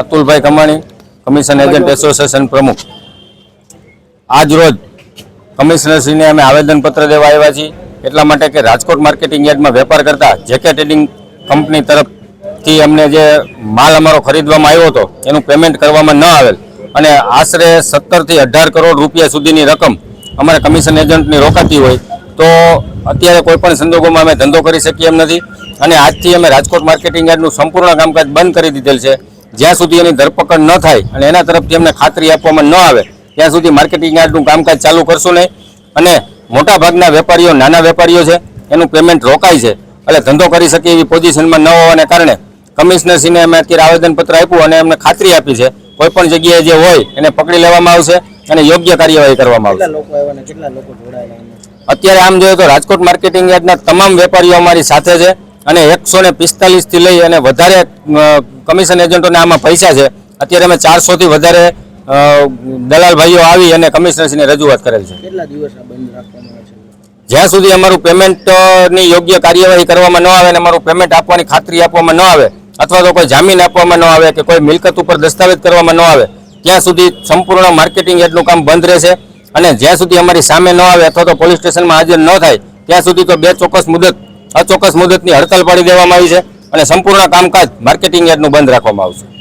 અતુલભાઈ કમાણી commission agent association પ્રમુખ. આજ રોજ કમિશનરશ્રીને અમે આવેદનપત્ર દેવા આવ્યા છીએ. એટલા માટે કે રાજકોટ માર્કેટિંગ યાર્ડમાં વેપાર કરતા જેકે ટ્રેડિંગ કંપની તરફથી અમને જે માલ અમારો ખરીદવામાં આવ્યો હતો એનું પેમેન્ટ કરવામાં ન આવેલ. અને આશરે સત્તરથી અઢાર કરોડ રૂપિયા સુધીની રકમ અમારે કમિશન એજન્ટની રોકાતી હોય તો અત્યારે કોઈપણ સંજોગોમાં અમે ધંધો કરી શકીએ એમ નથી. અને આજથી અમે રાજકોટ માર્કેટિંગ યાર્ડનું સંપૂર્ણ કામકાજ બંધ કરી દીધેલ છે. જ્યાં સુધી એની ધરપકડ ન થાય અને એના તરફથી અમને ખાતરી આપવામાં ન આવે ત્યાં સુધી માર્કેટિંગ યાર્ડનું કામકાજ ચાલુ કરશું નહીં. અને મોટા ભાગના વેપારીઓ નાના વેપારીઓ છે એનું પેમેન્ટ રોકાય છે. એટલે ધંધો કરી શકે એવી પોઝિશનમાં ન હોવાને કારણે કમિશનરશ્રીને અમે અત્યારે આવેદનપત્ર આપ્યું અને અમને ખાતરી આપી છે. કોઈ પણ જગ્યાએ જે હોય એને પકડી લેવામાં આવશે અને યોગ્ય કાર્યવાહી કરવામાં આવશે. અત્યારે આમ જોઈએ તો રાજકોટ માર્કેટિંગ યાર્ડના તમામ વેપારીઓ અમારી સાથે છે અને એકસો ને પિસ્તાલીસથી લઈ અને વધારે કમિશન એજન્ટોને આમાં પૈસા છે. અત્યારે અમે ચારસોથી વધારે દલાલભાઈઓ દલાલ ભાઈઓ આવી અને કમિશનરશ્રીને રજૂઆત કરેલ છે. કેટલા દિવસ બંધ રાખવામાં આવે છે? જ્યાં સુધી અમારું પેમેન્ટની યોગ્ય કાર્યવાહી કરવામાં ન આવે અને અમારું પેમેન્ટ આપવાની ખાતરી આપવામાં ન આવે અથવા તો કોઈ જામીન આપવામાં ન આવે કે કોઈ મિલકત ઉપર દસ્તાવેજ કરવામાં ન આવે ત્યાં સુધી સંપૂર્ણ માર્કેટિંગ એડનું કામ બંધ રહેશે. અને જ્યાં સુધી અમારી સામે ન આવે અથવા તો પોલીસ સ્ટેશનમાં હાજર ન થાય ત્યાં સુધી તો બે ચોક્કસ મુદત અચોક્કસ મુદતની હડતાલ પાડી દેવામાં આવી છે. અને સંપૂર્ણ કામકાજ માર્કેટિંગ યાર્ડનું બંધ રાખવામાં આવશે.